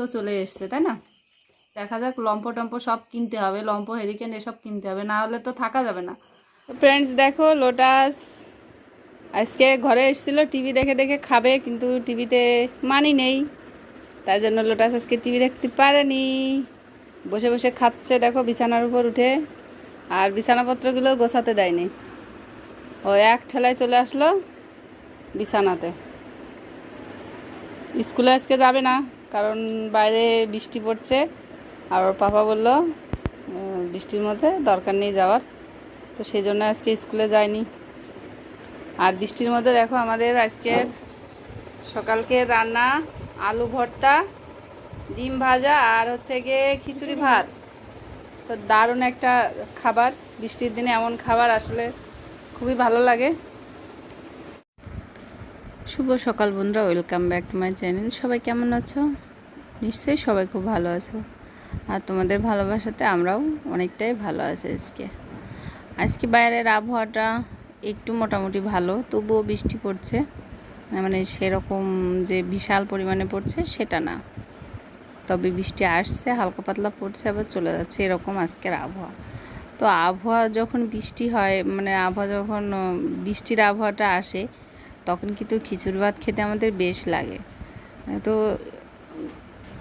তো চলে এসছে, তাই না? দেখা যাক, লম্প টম্প সব কিনতে হবে, লম্প হেরিকেন এসব কিনতে হবে, না হলে তো থাকা যাবে না। ফ্রেন্ডস দেখো লোটাস আজকে ঘরে এসেছিল টিভি দেখে দেখে খাবে, কিন্তু টিভিতে মানি নেই। তাই জন্য লোটাস আজকে টিভি দেখতে পারেনি। বসে বসে খাচ্ছে, দেখো, বিছানার উপর উঠে। আর বিছানাপত্রগুলো গোছাতে দেয়নি। ও এক ঠেলায় চলে আসলো বিছানাতে। স্কুলে আজকে যাবে না। কারণ বাইরে বৃষ্টি পড়ছে। আর ওর পাপা বলল বৃষ্টির মধ্যে দরকার নেই যাওয়ার। তো সেই জন্য আজকে স্কুলে যায়নি। আর বৃষ্টির মধ্যে দেখো আমাদের আজকের সকালকে রান্না, আলু ভর্তা, ডিম ভাজা আর হচ্ছে গিয়ে খিচুড়ি ভাত। তো দারুণ একটা খাবার। বৃষ্টির দিনে এমন খাবার আসলে খুবই ভালো লাগে। শুভ সকাল বন্ধুরা welcome back to my channel সবাই কেমন আছো? নিশ্চয়ই সবাই খুব ভালো আছো। আর তোমাদের ভালোবাসাতে আমরাও অনেকটাই ভালো আছি আজকে। আজকে বাইরের আবহাওয়াটা একটু মোটামুটি ভালো, তবুও বৃষ্টি পড়ছে। মানে সেরকম যে বিশাল পরিমাণে পড়ছে সেটা না। তবে বৃষ্টি আসছে, হালকা পাতলা পড়ছে, আবার চলে যাচ্ছে, এরকম আজকের আবহাওয়া। তো আবহাওয়া যখন বৃষ্টি হয় মানে আবহাওয়া যখন, বৃষ্টির আবহাওয়াটা আসে তখন কিন্তু খিচুড়ি ভাত খেতে আমাদের বেশ লাগে। তো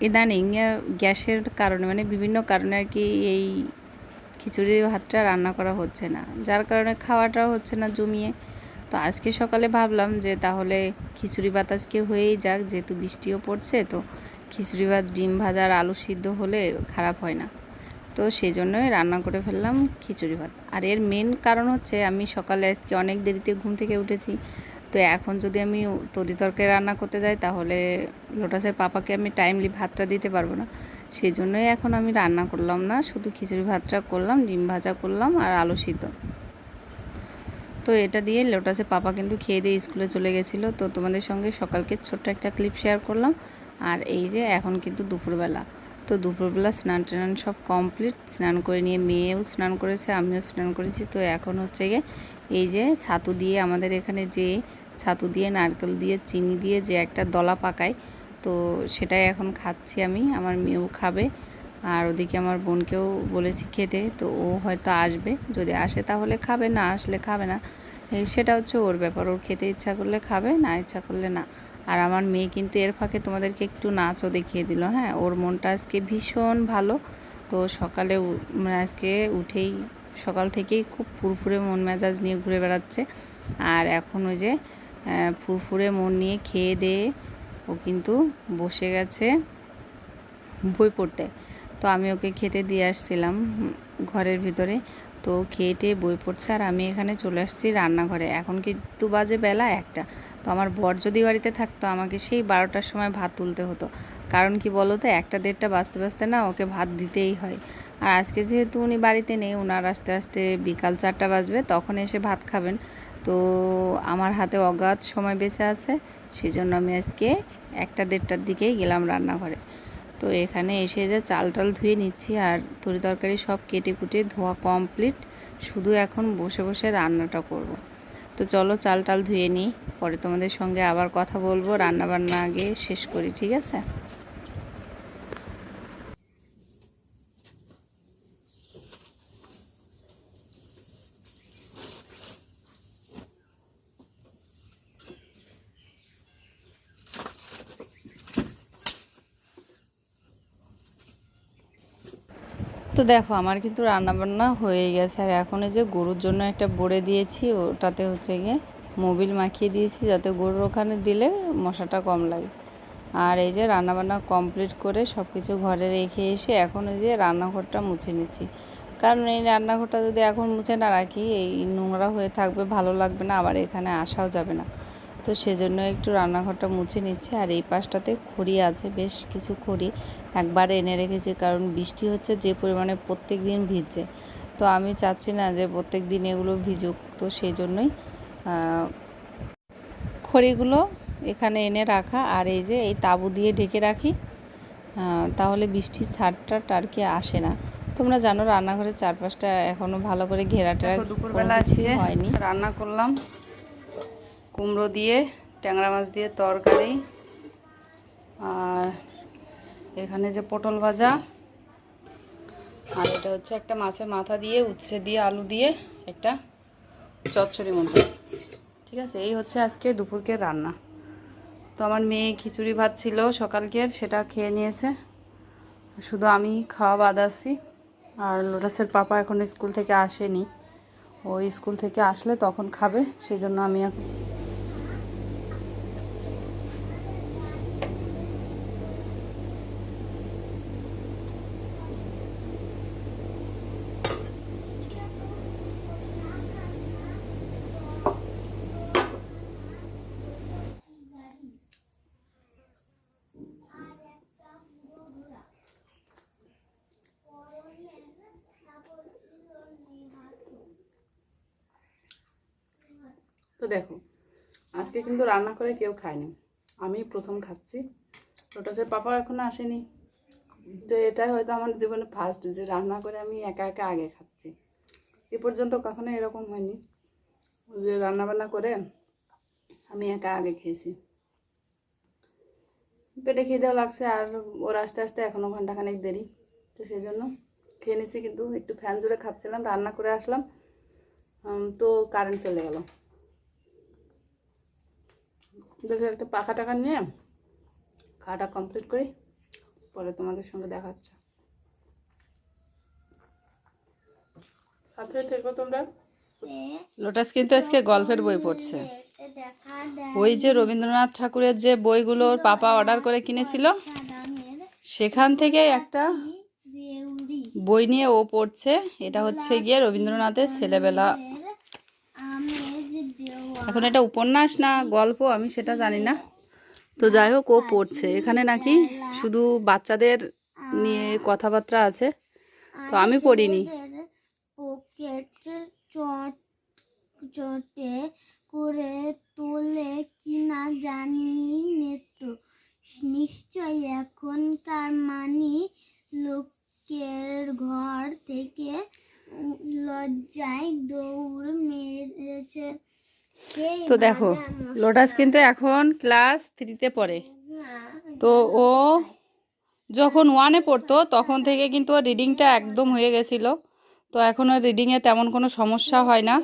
ইদানিং গ্যাসের কারণে মানে বিভিন্ন কারণে আর কি এই খিচুড়ির ভাতটা রান্না করা হচ্ছে না। যার কারণে খাওয়াটাও হচ্ছে না জমিয়ে। তো আজকে সকালে ভাবলাম যে তাহলে খিচুড়ি ভাত আজকে হয়েই যাক, যেহেতু বৃষ্টিও পড়ছে, তো খিচুড়ি ভাত, ডিম ভাজা আর আলু সিদ্ধ হলে খারাপ হয় না। তো সেই জন্যই রান্না করে ফেললাম খিচুড়ি ভাত। আর এর মেন কারণ হচ্ছে আমি সকালে আজকে অনেক দেরিতে ঘুম থেকে উঠেছি। তো এখন যদি আমি তরি তরকারি রান্না করতে যাই, তাহলে লোটাসের পাপাকে আমি টাইমলি ভাতটা দিতে পারব না। সেই জন্যই এখন আমি রান্না করলাম না, শুধু খিচুড়ি ভাতটা করলাম, ডিম ভাজা করলাম আর আলু সিদ্ধ। তো এটা দিয়ে লোটাসের পাপা কিন্তু খেয়ে দিয়ে স্কুলে চলে গেছিল। তো তোমাদের সঙ্গে সকালকে ছোট্ট একটা ক্লিপ শেয়ার করলাম। আর এই যে এখন কিন্তু দুপুরবেলা। তো দুপুরবেলা স্নান টান সব কমপ্লিট স্নান করে নিয়ে মেয়েও স্নান করেছে, আমিও স্নান করেছি। তো এখন হচ্ছে গিয়ে এই যে ছাতু দিয়ে আমাদের এখানে যে ছাতু দিয়ে, নারকেল দিয়ে, চিনি দিয়ে যে একটা দলা পাকায়, তো সেটাই এখন খাচ্ছি আমি। আমার মেয়েও খাবে। আর ওদিকে আমার বোনকেও বলেছি খেতে, তো ও হয়তো আসবে। যদি আসে তাহলে খাবে, না আসলে খাবে না। সেটা হচ্ছে ওর ব্যাপার। ওর খেতে ইচ্ছা করলে খাবে, না ইচ্ছা করলে না। আর আমার মেয়ে কিন্তু এর ফাঁকে তোমাদেরকে একটু নাচও দেখিয়ে দিল হ্যাঁ? ওর মনটা আজকে ভীষণ ভালো। তো সকালে মানে আজকে উঠেই সকাল থেকেই খুব ফুরফুরে মন মেজাজ নিয়ে ঘুরে বেড়াচ্ছে। আর এখন ওই যে ফুরফুরে মন নিয়ে খেয়ে দেয়ে ও কিন্তু বসে গেছে বই পড়তে। তো আমি ওকে খেতে দিয়ে আসছিলাম ঘরের ভিতরে। তো খেয়ে টেয়ে বই পড়ছে আর আমি এখানে চলে আসছি রান্নাঘরে। এখন কিন্তু বাজে বেলা একটা। তো আমার বর যদি বাড়িতে থাকতো, আমাকে সেই বারোটার সময় ভাত তুলতে হতো। কারণ কি বলো তো একটা দেড়টা বাজতে বাজতে না ওকে ভাত দিতেই হয়। আর আজকে যেহেতু উনি বাড়িতে নেই ওনার আস্তে আস্তে বিকাল চারটা বাজবে, তখন এসে ভাত খাবেন। তো আমার হাতে অগাধ সময় বেঁচে আছে সেই জন্য আমি আজকে একটা দেড়টার দিকেই গেলাম রান্নাঘরে। তো এখানে এসে যে চাল টাল ধুয়ে নিচ্ছি আর তরি তরকারি সব কেটে কুটে ধোয়া কমপ্লিট শুধু এখন বসে বসে রান্নাটা করব। তো চলো চাল টাল ধুয়ে নিই, পরে তোমাদের সঙ্গে আবার কথা বলব রান্না বান্না আগে শেষ করি, ঠিক আছে তো দেখো, আমার কিন্তু রান্নাবান্না হয়ে গেছে। আর এখন এই যে গরুর জন্য একটা বড়ে দিয়েছি, ওটাতে হচ্ছে গিয়ে মোবিল মাখিয়ে দিয়েছি, যাতে গরুর ওখানে দিলে মশাটা কম লাগে। আর এই যে রান্নাবান্না কমপ্লিট করে সব কিছু ঘরে রেখে এসে এখন এই যে রান্নাঘরটা মুছে নিচ্ছি। কারণ এই রান্নাঘরটা যদি এখন মুছে না রাখি, এই নোংরা হয়ে থাকবে, ভালো লাগবে না, আবার এখানে আসাও যাবে না। তো সেজন্য একটু রান্নাঘরটা মুছে নিচ্ছি। আর এই পাশটাতে খড়ি আছে বেশ কিছু খড়ি। একবার এনে রেখেছি কারণ বৃষ্টি হচ্ছে যে পরিমাণে প্রত্যেক দিন ভিজছে। তো আমি চাচ্ছি না যে প্রত্যেক দিন এগুলো ভিজুক। তো সেই জন্যই খড়িগুলো এখানে এনে রাখা। আর এই যে এই তাবু দিয়ে ঢেকে রাখি তাহলে বৃষ্টির ছাড়টা আর কি আসে না। তোমরা জানো রান্নাঘরের চারপাশটা এখনও ভালো করে ঘেরাটা দুপুরবেলা আজকে হয়নি। রান্না করলাম। কুমড়ো দিয়ে, ট্যাংরা মাছ দিয়ে তরকারি। আর এখানে যে পটল ভাজা, আর এটা হচ্ছে একটা মাছের মাথা দিয়ে, উচ্ছে দিয়ে, আলু দিয়ে একটা চচ্চড়ি মতো। ঠিক আছে, এই হচ্ছে আজকে দুপুরকে রান্না। তো আমার মেয়ে খিচুড়ি ভাত ছিল সকালকের, সেটা খেয়ে নিয়েছে। শুধু আমি খাওয়া বাদ আছি। আর লোটাসের পাপা এখন স্কুল থেকে আসেনি। ও স্কুল থেকে আসলে তখন খাবে সেই জন্য আমি দেখো, আজকে কিন্তু রান্না করে কেউ খায়নি। আমি প্রথম খাচ্ছি। লোটাসের পাপা এখনও আসেনি। তো এটাই হয়তো আমার জীবনে ফার্স্ট যে রান্না করে আমি একা একা আগে খাচ্ছি। এ পর্যন্ত কখনো এরকম হয়নি। যে রান্না বান্না করে আমি একা আগে খেয়েছি। পেটে খিদেও লাগছে আর ওর আসতে আসতে এখনও ঘন্টাখানেক দেরি। তো সেই জন্য খেয়ে নিচ্ছি কিন্তু একটু ফ্যান জুড়ে খাচ্ছিলাম, রান্না করে আসলাম। তো কারেন্ট চলে গেল। দেখে, একটা পাখা টাকা নিয়ে খাওয়াটা কমপ্লিট করি, পরে তোমাদের সঙ্গে দেখা হচ্ছে। সাথে থেকো তোমরা। লোটাস কিন্তু আজকে গল্পের বই পড়ছে। ওই যে রবীন্দ্রনাথ ঠাকুরের যে বইগুলো পাপা অর্ডার করে কিনেছিল, সেখান থেকে একটা বই নিয়ে ও পড়ছে। এটা হচ্ছে গিয়ে রবীন্দ্রনাথের ছেলেবেলা এখন এটা উপন্যাস না গল্প আমি সেটা জানি না। তো যাই হোক ও পড়ছে। এখানে নাকি শুধু বাচ্চাদের নিয়ে কথাবার্তা আছে। তো আমি পড়িনি। পকেট চট করে তোলে কিনা জানি নেতো নিশ্চয় এখনকার মানি লোকের ঘর থেকে লজ্জায় দৌড় মেরেছে। তো দেখো লোটাস কিন্তু এখন ক্লাস থ্রিতে পড়ে। তো ও যখন ওয়ানে পড়তো তখন থেকে কিন্তু ও রিডিংটা একদম হয়ে গেছিল। তো এখন ও রিডিংয়ে তেমন কোনো সমস্যা হয় না।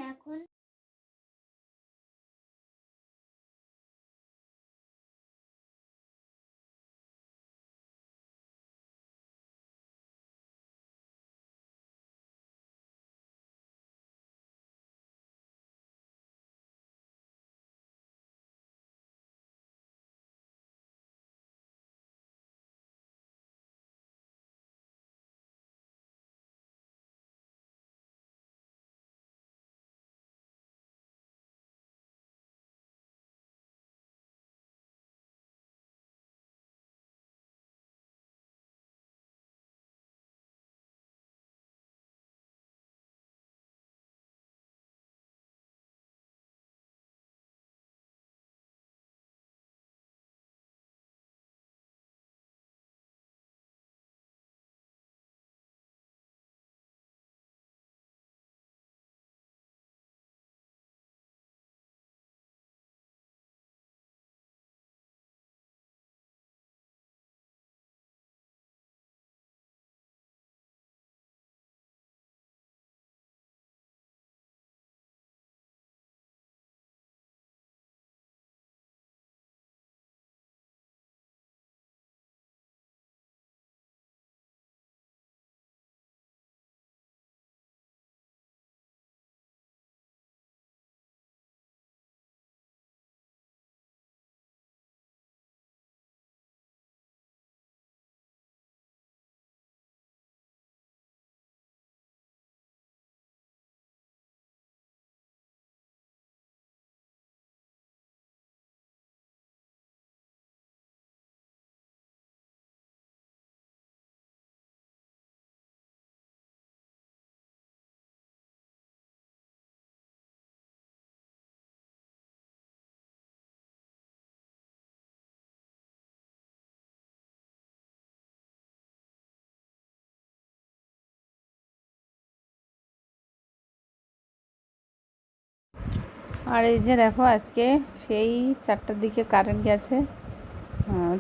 আর এই যে দেখো আজকে সেই চারটার দিকে কারেন্ট গেছে।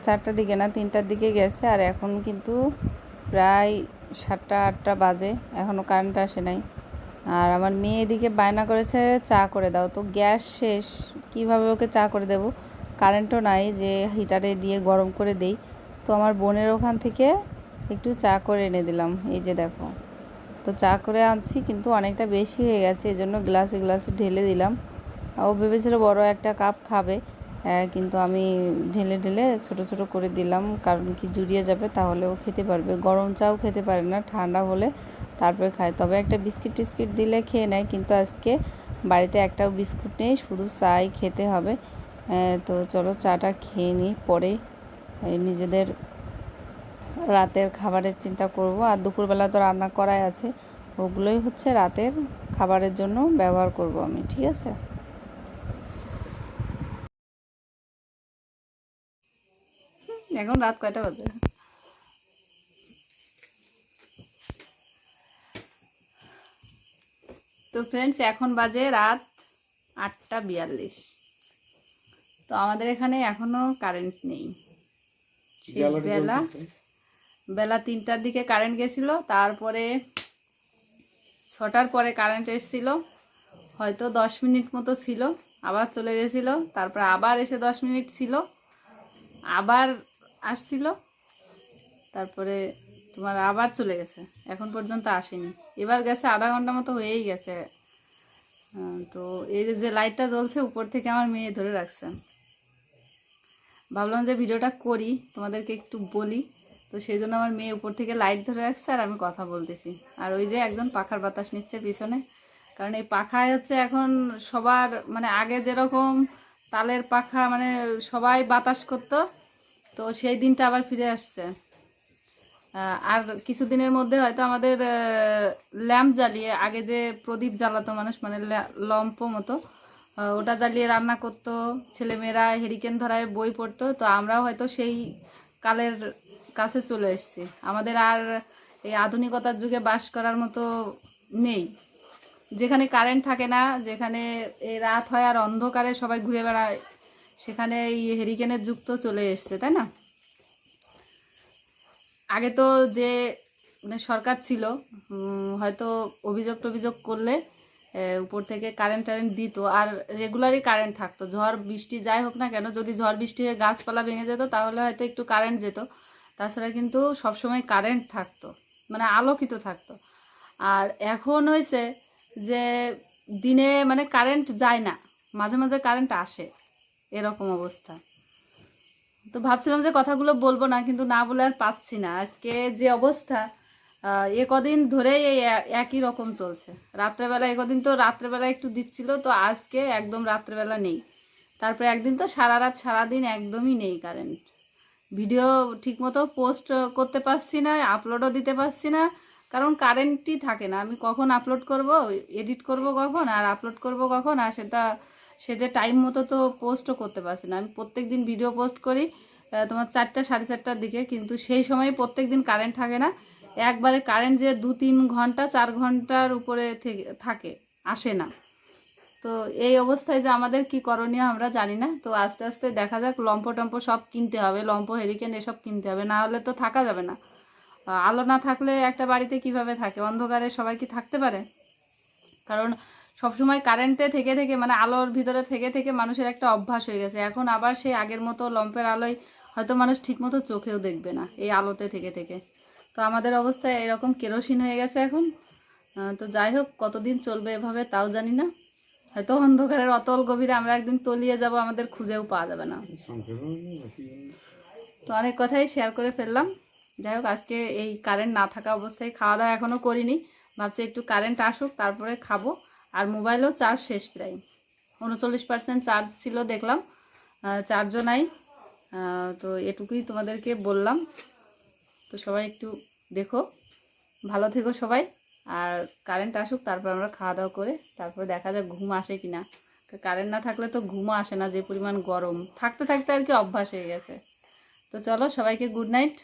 চারটার দিকে না, তিনটার দিকে গেছে আর এখন কিন্তু প্রায় সাতটা, আটটা বাজে। এখনও কারেন্ট আসে নাই। আর আমার মেয়ে এদিকে বায়না করেছে, চা করে দাও। তো গ্যাস শেষ, কীভাবে ওকে চা করে দেব? কারেন্টও নাই যে হিটারে দিয়ে গরম করে দেই। তো আমার বোনের ওখান থেকে একটু চা করে এনে দিলাম। এই যে দেখো। তো চা করে আনছি, কিন্তু অনেকটা বেশি হয়ে গেছে এই জন্য গ্লাসে গ্লাসে ঢেলে দিলাম। ও ভেবেছিল বড় একটা কাপ খাবে। কিন্তু আমি ঢেলে ঢেলে ছোট ছোট করে দিলাম, কারণ কি জুড়িয়ে যাবে, তাহলে ও খেতে পারবে। গরম চাও খেতে পারে না, ঠান্ডা হলে তারপরে খায়। তবে একটা বিস্কিট টিস্কিট দিলে খেয়ে নেয়, কিন্তু আজকে বাড়িতে একটাও বিস্কুট নেই, শুধু চাই খেতে হবে। তো চলো চাটা খেয়ে নিই, পরে নিজেদের রাতের খাবারের চিন্তা করব। আর দুপুরবেলা তো রান্না করাই আছে, ওগুলোই হচ্ছে রাতের খাবারের জন্য ব্যবহার করব আমি, ঠিক আছে? এখন রাত কয়টা বাজে? তো ফ্রেন্ডস এখন বাজে রাত আটটা বিয়াল্লিশ। তো আমাদের এখানে এখনও কারেন্ট নেই। বেলা বেলা তিনটার দিকে কারেন্ট গেছিল তারপরে ছটার পরে কারেন্ট এসেছিল। হয়তো দশ মিনিট মতো ছিল আবার চলে গেছিল তারপর আবার এসে দশ মিনিট ছিল। আবার আসছিল। তারপরে তোমার আবার চলে গেছে। এখন পর্যন্ত আসেনি। এবার গেছে আধা ঘণ্টা মতো হয়েই গেছে। তো এই যে- লাইটটা জ্বলছে, উপর থেকে আমার মেয়ে ধরে রাখছে। ভাবলাম যে ভিডিওটা করি, তোমাদেরকে একটু বলি। তো সেই জন্য আমার মেয়ে উপর থেকে লাইট ধরে রাখছে আর আমি কথা বলতেছি। আর ওই যে একজন পাখার বাতাস নিচ্ছে পিছনে। কারণ এই পাখায় হচ্ছে এখন সবার মানে আগে যেরকম তালের পাখা মানে সবাই বাতাস করতো তো সেই দিনটা আবার ফিরে আসছে। আর কিছুদিনের মধ্যে হয়তো আমাদের ল্যাম্প জ্বালিয়ে, আগে যে প্রদীপ জ্বালাতো মানুষ মানে লম্প মতো ওটা জ্বালিয়ে রান্না করতো, ছেলেমেয়েরা হেরিকেন ধরায় বই পড়তো, তো আমরাও হয়তো সেই কালের কাছে চলে এসেছি। আমাদের আর এই আধুনিকতার যুগে বাস করার মতো নেই। যেখানে কারেন্ট থাকে না, যেখানে এই রাত হয় আর অন্ধকারে সবাই ঘুরে বেড়ায় সেখানে এই হেরিকেনের যুগ তো চলে এসছে, তাই না? আগে তো যে মানে সরকার ছিল হয়তো অভিযোগ টভিযোগ করলে উপর থেকে কারেন্ট টারেন্ট দিত, আর রেগুলারই কারেন্ট থাকতো। ঝড়, বৃষ্টি যাই হোক না কেন, যদি ঝড়, বৃষ্টি হয়ে গাছপালা ভেঙে যেত, তাহলে হয়তো একটু কারেন্ট যেত। তাছাড়া কিন্তু সবসময় কারেন্ট থাকতো মানে আলোকিত থাকতো। আর এখন হয়েছে যে, দিনে মানে কারেন্ট যায় না, মাঝে মাঝে কারেন্ট আসে। এরকম অবস্থা। তো ভাবছিলাম যে কথাগুলো বলব না, কিন্তু না বলে আর পাচ্ছি না। আজকে যে অবস্থা এ কদিন ধরেই এই একই রকম চলছে। রাত্রেবেলা, এ কদিন তো রাত্রেবেলা একটু দিচ্ছিল, তো আজকে একদম রাত্রেবেলা নেই। তারপরে একদিন তো সারা রাত, সারাদিন একদমই নেই কারেন্ট ভিডিও ঠিকমতো পোস্ট করতে পারছি না আপলোডও দিতে পারছি না, কারণ কারেন্টই থাকে না। আমি কখন আপলোড করব এডিট করব কখন, আর আপলোড করব কখন, আর সেটা সেটা টাইম মতো তো পোস্টও করতে পারছি না। আমি প্রত্যেক দিন ভিডিও পোস্ট করি তোমার চারটা, সাড়ে চারটার দিকে, কিন্তু সেই সময় প্রত্যেক দিন কারেন্ট থাকে না। একবারে কারেন্ট যে দু, তিন ঘণ্টা, চার ঘণ্টার উপরে থাকে আসে না। তো এই অবস্থায় যে আমাদের কি করণীয় আমরা জানি না। তো আস্তে আস্তে দেখা যাক লম্প টম্প সব কিনতে হবে লম্প হেরিকেন এসব কিনতে হবে, না হলে তো থাকা যাবে না। আলো না থাকলে একটা বাড়িতে কীভাবে থাকে? অন্ধকারে সবাই কি থাকতে পারে? কারণ সবসময় কারেন্টে থেকে থেকে মানে আলোর ভিতরে থেকে থেকে মানুষের একটা অভ্যাস হয়ে গেছে। এখন আবার সেই আগের মতো লম্পের আলোয় হয়তো মানুষ ঠিকমতো চোখেও দেখবে না এই আলোতে থেকে থেকে। তো আমাদের অবস্থা এরকম কেরোসিন হয়ে গেছে এখন। তো যাই হোক, কতদিন চলবে এভাবে তাও জানি না। হয়তো অন্ধকারের অতল গভীরে আমরা একদিন তলিয়ে যাব, আমাদের খুঁজেও পাওয়া যাবে না। তো অনেক কথাই শেয়ার করে ফেললাম। যাই হোক, আজকে এই কারেন্ট না থাকা অবস্থায় খাওয়া দাওয়া এখনও করিনি। ভাবছি একটু কারেন্ট আসুক, তারপরে খাব। আর মোবাইলও চার্জ শেষ প্রায়। উনচল্লিশ পার্সেন্ট চার্জ ছিল দেখলাম চার্জও নাই তো এটুকুই তোমাদেরকে বললাম। তো সবাই একটু দেখো। ভালো থেকো সবাই। আর কারেন্ট আসুক, তারপর আমরা খাওয়া দাওয়া করে তারপর দেখা যাক ঘুম আসে কি না কারেন্ট না থাকলে তো ঘুমও আসে না, যে পরিমাণ গরম। থাকতে থাকতে আর কি অভ্যাস হয়ে গেছে। তো চলো সবাইকে গুড নাইট